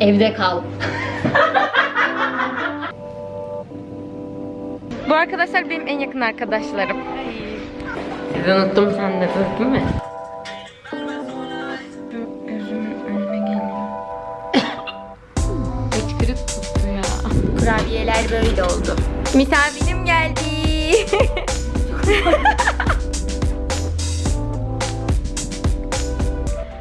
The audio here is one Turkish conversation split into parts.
Evde kal. Bu arkadaşlar benim en yakın arkadaşlarım. Sizi unuttum sen de? Gözümün önüne geliyor. Hıçkırık tuttu ya. Kurabiyeler böyle oldu. Misafirim geldi.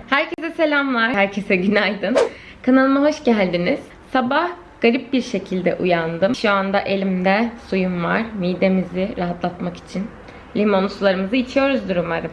Herkese selamlar. Herkese günaydın. Kanalıma hoş geldiniz. Sabah garip bir şekilde uyandım. Şu anda elimde suyum var. Midemizi rahatlatmak için. Limonlu sularımızı içiyoruzdur umarım.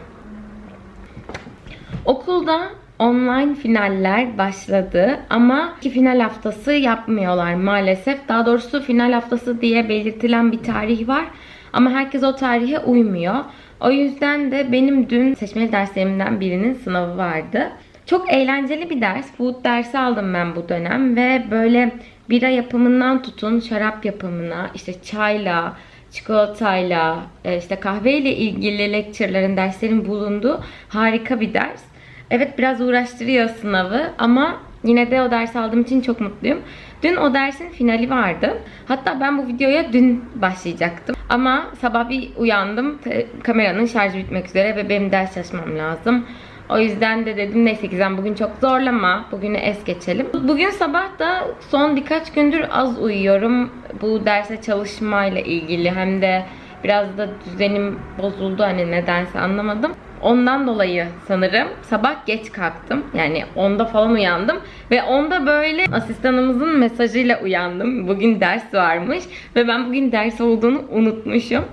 Okulda online finaller başladı ama ki final haftası yapmıyorlar maalesef. Daha doğrusu final haftası diye belirtilen bir tarih var ama herkes o tarihe uymuyor. O yüzden de benim dün seçmeli derslerimden birinin sınavı vardı. Çok eğlenceli bir ders. Food dersi aldım ben bu dönem ve böyle bira yapımından tutun şarap yapımına, işte çayla, çikolatayla, e, işte kahveyle ilgili lecture'ların, derslerin bulunduğu harika bir ders. Evet biraz uğraştırıyor sınavı ama yine de o ders aldığım için çok mutluyum. Dün o dersin finali vardı. Hatta ben bu videoya dün başlayacaktım. Ama sabah bir uyandım. Kameranın şarjı bitmek üzere ve benim ders çalışmam lazım. O yüzden de dedim neyse Gizem bugün çok zorlama. Bugünü es geçelim. Bugün sabah da son birkaç gündür az uyuyorum. Bu derse çalışmayla ilgili hem de biraz da düzenim bozuldu hani nedense anlamadım. Ondan dolayı sanırım sabah geç kalktım. Yani 10'da falan uyandım. Ve 10'da böyle asistanımızın mesajıyla uyandım. Bugün ders varmış. Ve ben bugün ders olduğunu unutmuşum.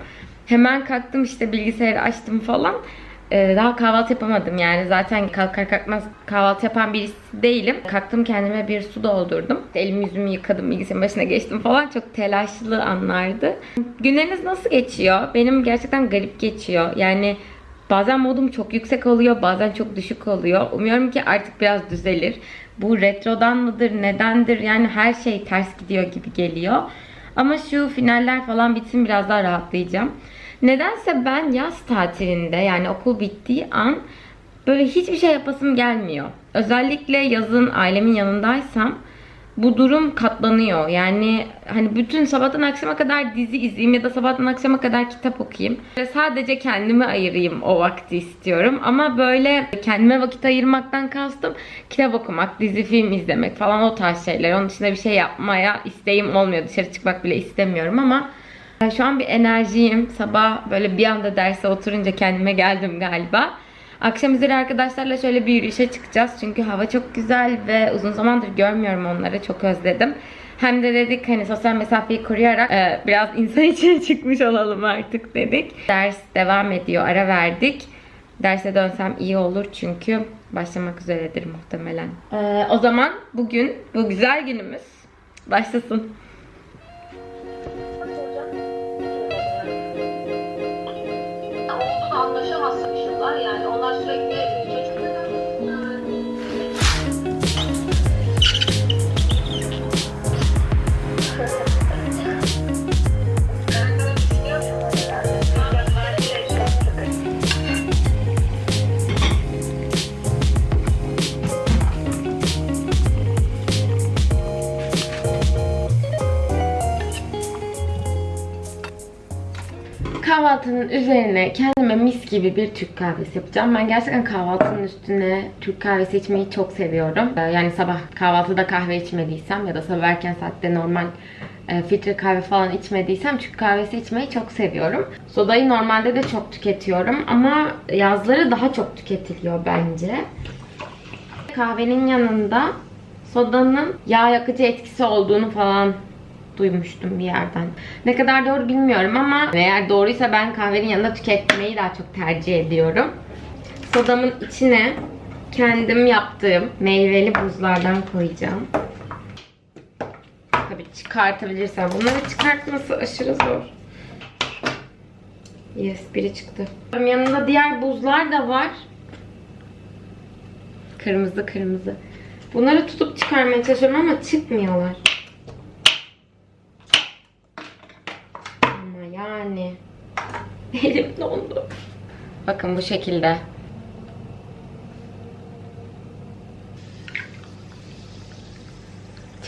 Hemen kalktım işte bilgisayarı açtım falan. Ee, daha kahvaltı yapamadım yani zaten kalkar kalkmaz kahvaltı yapan birisi değilim. Kalktım kendime bir su doldurdum. Elimi yüzümü yıkadım bilgisayarın başına geçtim falan çok telaşlı anlardı. Günleriniz nasıl geçiyor? Benim gerçekten garip geçiyor. Yani bazen modum çok yüksek oluyor bazen çok düşük oluyor. Umuyorum ki artık biraz düzelir. Bu retrodan mıdır nedendir yani her şey ters gidiyor gibi geliyor. Ama şu finaller falan bitsin biraz daha rahatlayacağım. Nedense ben yaz tatilinde yani okul bittiği an böyle hiçbir şey yapasım gelmiyor. Özellikle yazın ailemin yanındaysam bu durum katlanıyor. Yani hani bütün sabahtan akşama kadar dizi izleyeyim ya da sabahtan akşama kadar kitap okuyayım. Ve sadece kendime ayırayım o vakti istiyorum. Ama böyle kendime vakit ayırmaktan kastım kitap okumak, dizi film izlemek falan o tarz şeyler. Onun dışında bir şey yapmaya isteğim olmuyor. Dışarı çıkmak bile istemiyorum ama ben şu an bir enerjiyim. Sabah böyle bir anda derse oturunca kendime geldim galiba. Akşam üzeri arkadaşlarla şöyle bir yürüyüşe çıkacağız. Çünkü hava çok güzel ve uzun zamandır görmüyorum onları. Çok özledim. Hem de dedik hani sosyal mesafeyi koruyarak e, biraz insan içine çıkmış olalım artık dedik. Ders devam ediyor. Ara verdik. Derse dönsem iyi olur çünkü başlamak üzeredir muhtemelen. E, o zaman bugün bu güzel günümüz başlasın. İşler yani onlar sürekli Kahvaltının üzerine kendime mis gibi bir Türk kahvesi yapacağım. Ben gerçekten kahvaltının üstüne Türk kahvesi içmeyi çok seviyorum. Ee, Yani sabah kahvaltıda kahve içmediysem ya da sabah erken saatte normal e, filtre kahve falan içmediysem Türk kahvesi içmeyi çok seviyorum. Sodayı normalde de çok tüketiyorum ama yazları daha çok tüketiliyor bence. Kahvenin yanında sodanın yağ yakıcı etkisi olduğunu falan duymuştum bir yerden. Ne kadar doğru bilmiyorum ama eğer doğruysa ben kahvenin yanında tüketmeyi daha çok tercih ediyorum. Sodamın içine kendim yaptığım meyveli buzlardan koyacağım. Tabii çıkartabilirsem. Bunları çıkartması aşırı zor. Yes biri çıktı. Yanında diğer buzlar da var. Kırmızı kırmızı. Bunları tutup çıkarmaya çalışıyorum ama çıkmıyorlar. Ama yani elim dondu. Bakın bu şekilde.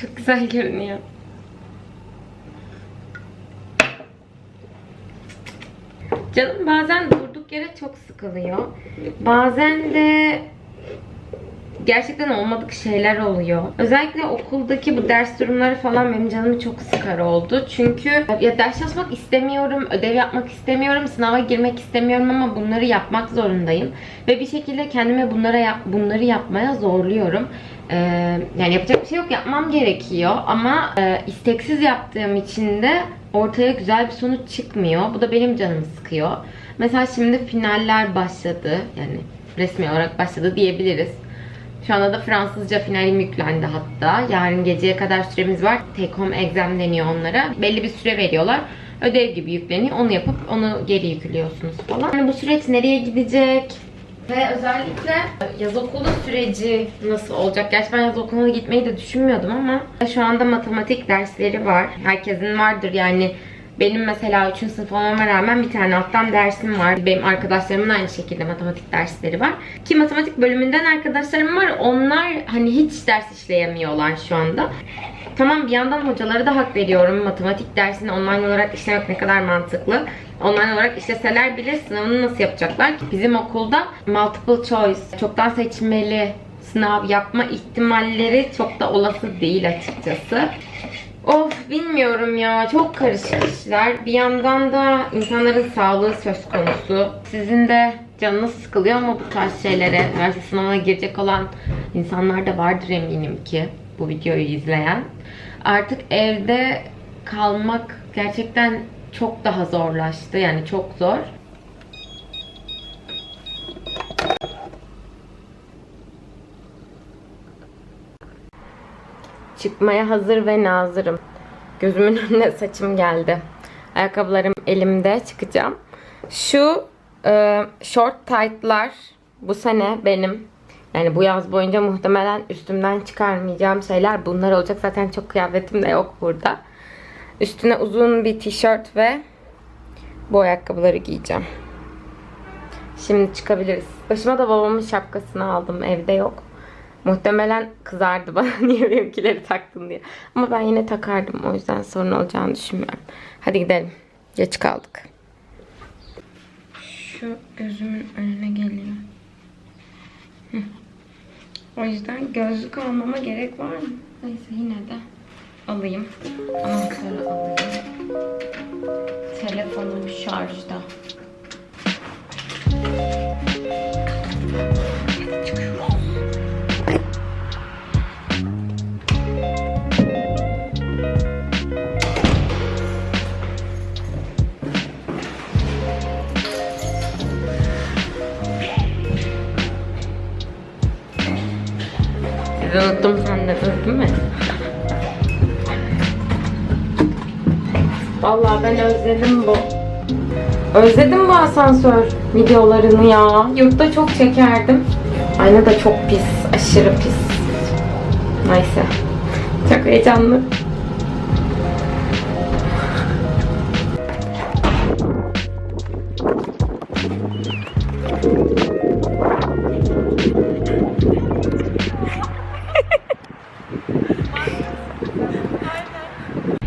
Çok güzel görünüyor. Canım bazen durduk yere çok sıkılıyor. Bazen de gerçekten olmadık şeyler oluyor. Özellikle okuldaki bu ders durumları falan benim canımı çok sıkar oldu. Çünkü ya ders çalışmak istemiyorum, ödev yapmak istemiyorum, sınava girmek istemiyorum ama bunları yapmak zorundayım. Ve bir şekilde kendimi bunlara yap, bunları yapmaya zorluyorum. Ee, yani yapacak bir şey yok, yapmam gerekiyor. Ama e, isteksiz yaptığım için de ortaya güzel bir sonuç çıkmıyor. Bu da benim canımı sıkıyor. Mesela şimdi finaller başladı. Yani resmi olarak başladı diyebiliriz. Şu anda da Fransızca finalim yüklendi hatta. Yarın geceye kadar süremiz var. Take home exam deniyor onlara. Belli bir süre veriyorlar. Ödev gibi yükleniyor. Onu yapıp onu geri yüklüyorsunuz falan. Yani bu süreç nereye gidecek? Ve özellikle yaz okulu süreci nasıl olacak? Gerçi ben yaz okuluna gitmeyi de düşünmüyordum ama şu anda matematik dersleri var. Herkesin vardır yani. Benim mesela 3. sınıf olmama rağmen bir tane alttan dersim var. Benim arkadaşlarımın aynı şekilde matematik dersleri var. Ki matematik bölümünden arkadaşlarım var. Onlar hani hiç ders işleyemiyorlar şu anda. Tamam bir yandan hocalara da hak veriyorum. Matematik dersini online olarak işlemek ne kadar mantıklı. Online olarak işleseler bile sınavını nasıl yapacaklar? Bizim okulda multiple choice, çoktan seçmeli sınav yapma ihtimalleri çok da olası değil açıkçası. Of bilmiyorum ya çok karışık işler. Bir yandan da insanların sağlığı söz konusu. Sizin de canınız sıkılıyor mu bu tarz şeylere? Üniversite sınavına girecek olan insanlar da vardır eminim ki bu videoyu izleyen. Artık evde kalmak gerçekten çok daha zorlaştı. Yani çok zor. Çıkmaya hazır ve nazırım. Gözümün önüne saçım geldi. Ayakkabılarım elimde çıkacağım. Şu e, short tight'lar bu sene benim yani bu yaz boyunca muhtemelen üstümden çıkarmayacağım şeyler bunlar olacak. Zaten çok kıyafetim de yok burada. Üstüne uzun bir tişört ve bu ayakkabıları giyeceğim. Şimdi çıkabiliriz. Başıma da babamın şapkasını aldım. Evde yok. Muhtemelen kızardı bana niye benimkileri taktın diye. Ama ben yine takardım. O yüzden sorun olacağını düşünmüyorum. Hadi gidelim. Geç kaldık. Şu gözümün önüne geliyor. Hı. O yüzden gözlük almama gerek var mı? Neyse yine de alayım. Anahtarı alayım. Telefonum şarjda. Unuttum sandınız değil mi? Vallahi ben özledim bu. Özledim bu asansör videolarını ya. Yurtta çok çekerdim. Ayna da çok pis. Aşırı pis. Neyse. Çok heyecanlı.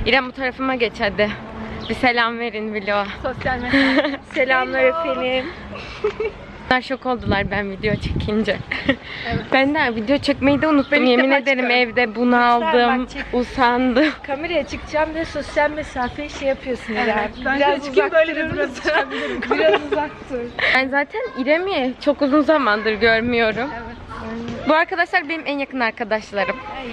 İrem bu tarafıma geç hadi. Bir selam verin vloga. Sosyal medya. Selamlar efendim. Bunlar şok oldular ben video çekince. ben de video çekmeyi de unuttum. Ben ilk Yemin defa ederim çıkıyorum. evde bunaldım, bak çek. usandım. Kameraya çıkacağım ve sosyal mesafeyi şey yapıyorsun Evet, yani. ben biraz çıkayım, uzak böyle biraz musun? Biraz uzak dur. Ben zaten İrem'i çok uzun zamandır görmüyorum. Bu arkadaşlar benim en yakın arkadaşlarım. Ay.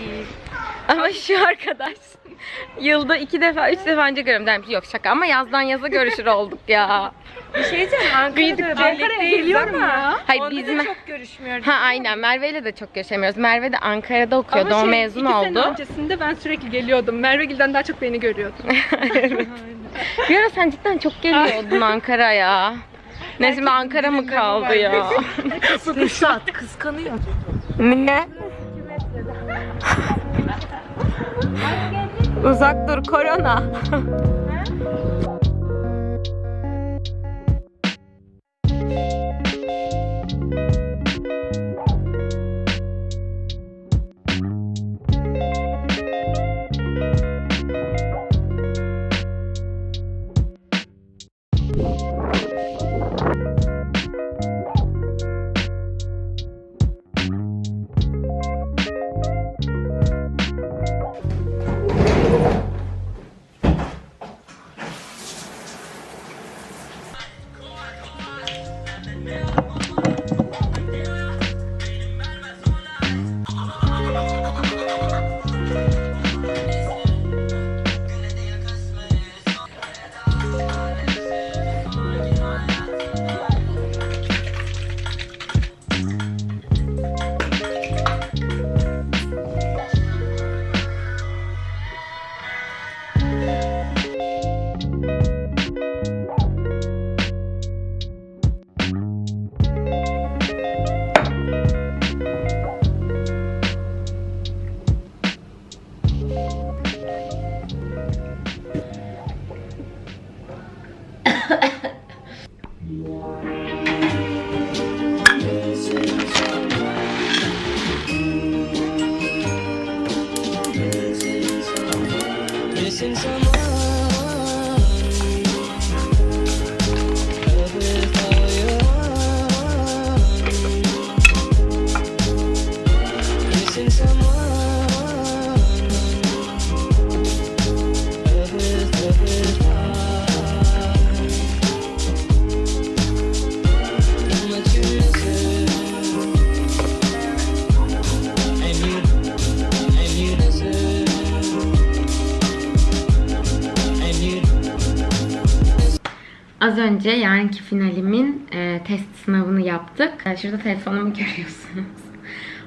Ama şu arkadaş yılda iki defa, üç defa önce görüyorum demiş. Yok şaka ama yazdan yaza görüşür olduk ya. Bir şey diyeceğim Ankara'da Ankara'ya geliyorum ya. Hayır, Onda bizim- da çok görüşmüyoruz. Ha aynen Merve ile de çok görüşemiyoruz. Merve de Ankara'da okuyordu. o mezun şey, iki sene oldu. öncesinde ben sürekli geliyordum. Merve Gül'den daha çok beni görüyordum. Bir ara sen cidden çok geliyordun Ankara'ya. Neyse şimdi Ankara mı kaldı ya? Kıskanç, kıskanıyor. Ne? Uzak dur korona. Önce yarınki finalimin e, test sınavını yaptık. E, şurada telefonumu görüyorsunuz.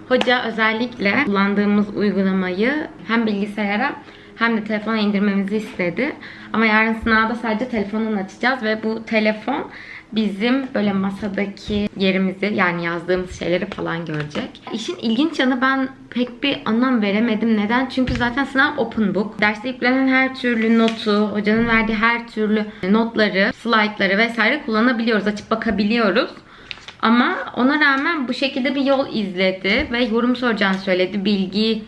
Hoca özellikle kullandığımız uygulamayı hem bilgisayara hem de telefona indirmemizi istedi. Ama yarın sınavda sadece telefondan açacağız ve bu telefon bizim böyle masadaki yerimizi yani yazdığımız şeyleri falan görecek. İşin ilginç yanı ben pek bir anlam veremedim. Neden? Çünkü zaten sınav open book. Derste yüklenen her türlü notu, hocanın verdiği her türlü notları, slaytları vesaire kullanabiliyoruz. Açıp bakabiliyoruz. Ama ona rağmen bu şekilde bir yol izledi ve yorum soracağını söyledi. Bilgi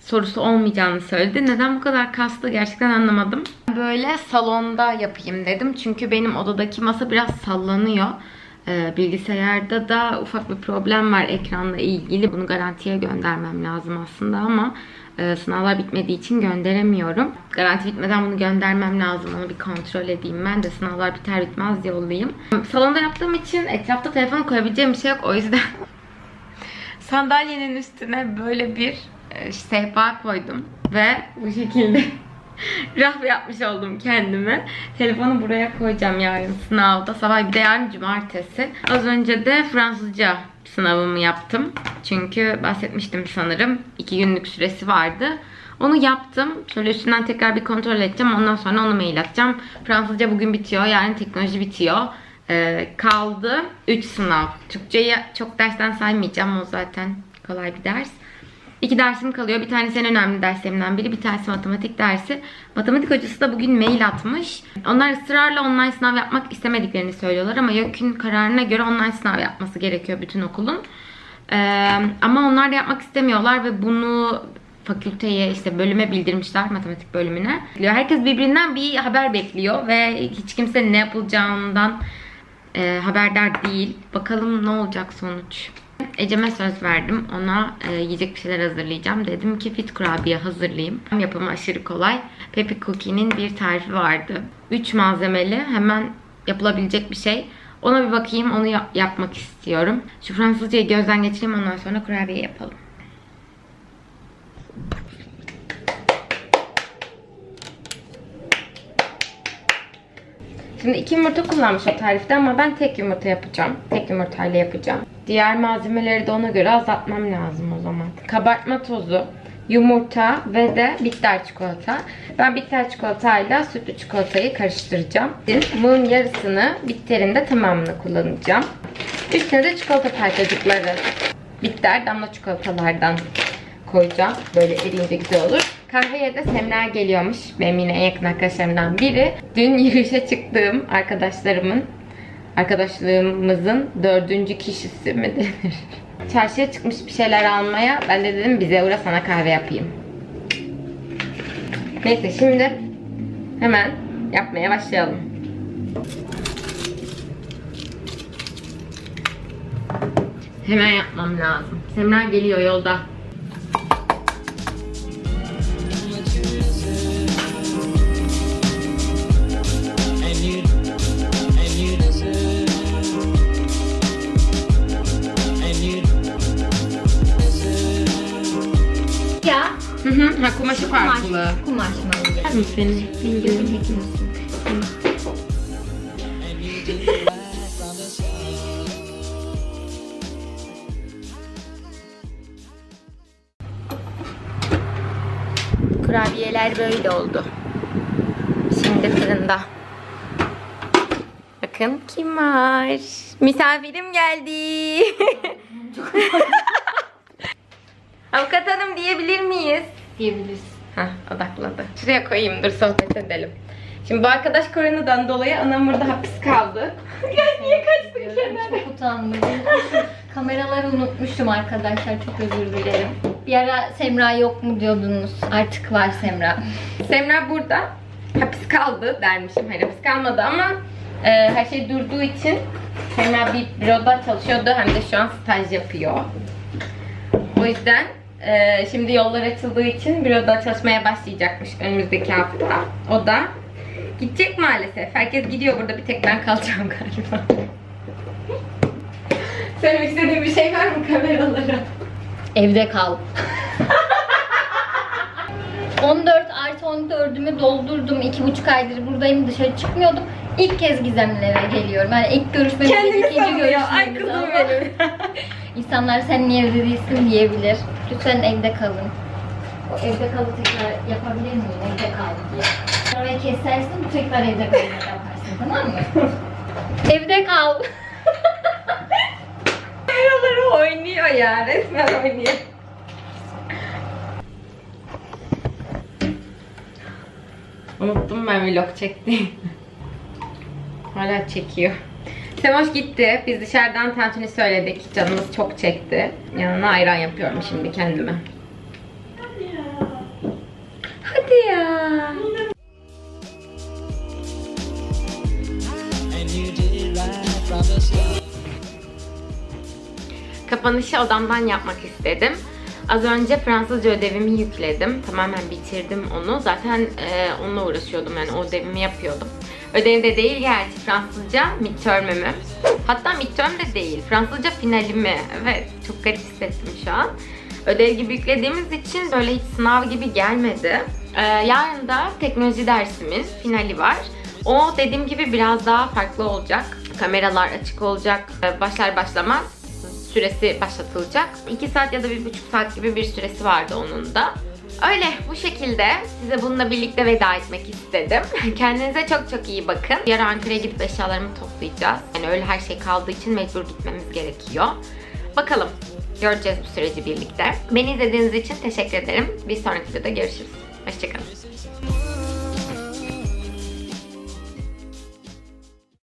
sorusu olmayacağını söyledi. Neden bu kadar kastı gerçekten anlamadım. Böyle salonda yapayım dedim. Çünkü benim odadaki masa biraz sallanıyor. Ee, bilgisayarda da ufak bir problem var ekranla ilgili. Bunu garantiye göndermem lazım aslında ama e, sınavlar bitmediği için gönderemiyorum. Garanti bitmeden bunu göndermem lazım. Onu bir kontrol edeyim ben de sınavlar biter bitmez yollayayım. Salonda yaptığım için etrafta telefon koyabileceğim bir şey yok. O yüzden sandalyenin üstüne böyle bir e, sehpa koydum ve bu şekilde raf yapmış oldum kendime. Telefonu buraya koyacağım yarın sınavda. Sabah bir de yarın cumartesi. Az önce de Fransızca sınavımı yaptım. Çünkü bahsetmiştim sanırım. iki günlük süresi vardı. Onu yaptım. Şöyle üstünden tekrar bir kontrol edeceğim. Ondan sonra onu mail atacağım. Fransızca bugün bitiyor. Yarın teknoloji bitiyor. Ee, kaldı 3 sınav. Türkçeyi çok dersten saymayacağım. O zaten kolay bir ders. İki dersim kalıyor. Bir tanesi en önemli derslerimden biri. Bir tanesi matematik dersi. Matematik hocası da bugün mail atmış. Onlar ısrarla online sınav yapmak istemediklerini söylüyorlar. Ama YÖK'ün kararına göre online sınav yapması gerekiyor bütün okulun. Ee, ama onlar da yapmak istemiyorlar ve bunu fakülteye işte bölüme bildirmişler matematik bölümüne. Herkes birbirinden bir haber bekliyor ve hiç kimse ne yapılacağından e, haberdar değil. Bakalım ne olacak sonuç. Ecem'e söz verdim. Ona e, yiyecek bir şeyler hazırlayacağım. Dedim ki fit kurabiye hazırlayayım. Yapımı aşırı kolay. Pepi Cookie'nin bir tarifi vardı. 3 malzemeli hemen yapılabilecek bir şey. Ona bir bakayım. Onu yap- yapmak istiyorum. Şu Fransızcayı gözden geçireyim. Ondan sonra kurabiye yapalım. Şimdi iki yumurta kullanmış o tarifte ama ben tek yumurta yapacağım. Tek yumurtayla yapacağım. Diğer malzemeleri de ona göre azaltmam lazım o zaman. Kabartma tozu, yumurta ve de bitter çikolata. Ben bitter çikolatayla sütlü çikolatayı karıştıracağım. Bunun yarısını bitterin de tamamını kullanacağım. Üstüne de çikolata parçacıkları. Bitter damla çikolatalardan koyacağım. Böyle eriyince güzel olur. Kahveye de Semra geliyormuş. Benim yine en yakın arkadaşlarımdan biri. Dün yürüyüşe çıktığım arkadaşlarımın, arkadaşlığımızın dördüncü kişisi mi denir? Çarşıya çıkmış bir şeyler almaya. Ben de dedim bize uğra sana kahve yapayım. Neyse şimdi hemen yapmaya başlayalım. Hemen yapmam lazım. Semra geliyor yolda. Farklı. kumaş mı? Yer mi seni? Bilmiyorum. Kurabiyeler böyle oldu. Şimdi fırında. Bakın kim var? Misafirim geldi. Avukat hanım diyebilir miyiz? Diyebiliriz. Hah odakladı. Şuraya koyayım dur sohbet edelim. Şimdi bu arkadaş koronadan dolayı anam burada hapis kaldı. ya niye kaçtın kenara? Çok utandım. Kameraları unutmuşum arkadaşlar. Çok özür dilerim. Bir ara Semra yok mu diyordunuz. Artık var Semra. Semra burada hapis kaldı dermişim. Hayır hapis kalmadı ama e, her şey durduğu için Semra bir büroda çalışıyordu hem de şu an staj yapıyor. O yüzden e, şimdi yollar açıldığı için büroda çalışmaya başlayacakmış önümüzdeki hafta. O da gidecek maalesef. Herkes gidiyor burada bir tek ben kalacağım galiba. Söylemek istediğin bir şey var mı kameralara? Evde kal. 14 artı 14'ümü doldurdum. 2,5 aydır buradayım. Dışarı çıkmıyordum. İlk kez Gizem'le eve geliyorum. Yani ilk görüşmemiz Kendini ikinci savunuyor. Ay görüşmemiz kızım ama benim. İnsanlar sen niye evde değilsin diyebilir. Lütfen evde kalın. O evde kalı tekrar yapabilir miyim? Evde kal diye. Orayı kesersin tekrar evde kalmak yaparsın tamam mı? evde kal. Kameraları oynuyor ya. Resmen oynuyor. Unuttum ben vlog çekti. Hala çekiyor. Semoş gitti. Biz dışarıdan tantuni söyledik. Canımız çok çekti. Yanına ayran yapıyorum şimdi kendime. Hadi ya. Kapanışı odamdan yapmak istedim. Az önce Fransızca ödevimi yükledim. Tamamen bitirdim onu. Zaten e, onunla uğraşıyordum yani o ödevimi yapıyordum. Ödev de değil gerçi Fransızca midterm'imi. Hatta midterm de değil. Fransızca finalimi. Evet çok garip hissettim şu an. Ödev gibi yüklediğimiz için böyle hiç sınav gibi gelmedi. E, yarın da teknoloji dersimiz finali var. O dediğim gibi biraz daha farklı olacak. Kameralar açık olacak. E, Başlar başlamaz süresi başlatılacak. 2 saat ya da 1,5 saat gibi bir süresi vardı onun da. Öyle bu şekilde size bununla birlikte veda etmek istedim. Kendinize çok çok iyi bakın. Yarın Ankara'ya gidip eşyalarımı toplayacağız. Yani öyle her şey kaldığı için mecbur gitmemiz gerekiyor. Bakalım göreceğiz bu süreci birlikte. Beni izlediğiniz için teşekkür ederim. Bir sonraki videoda görüşürüz. Hoşçakalın.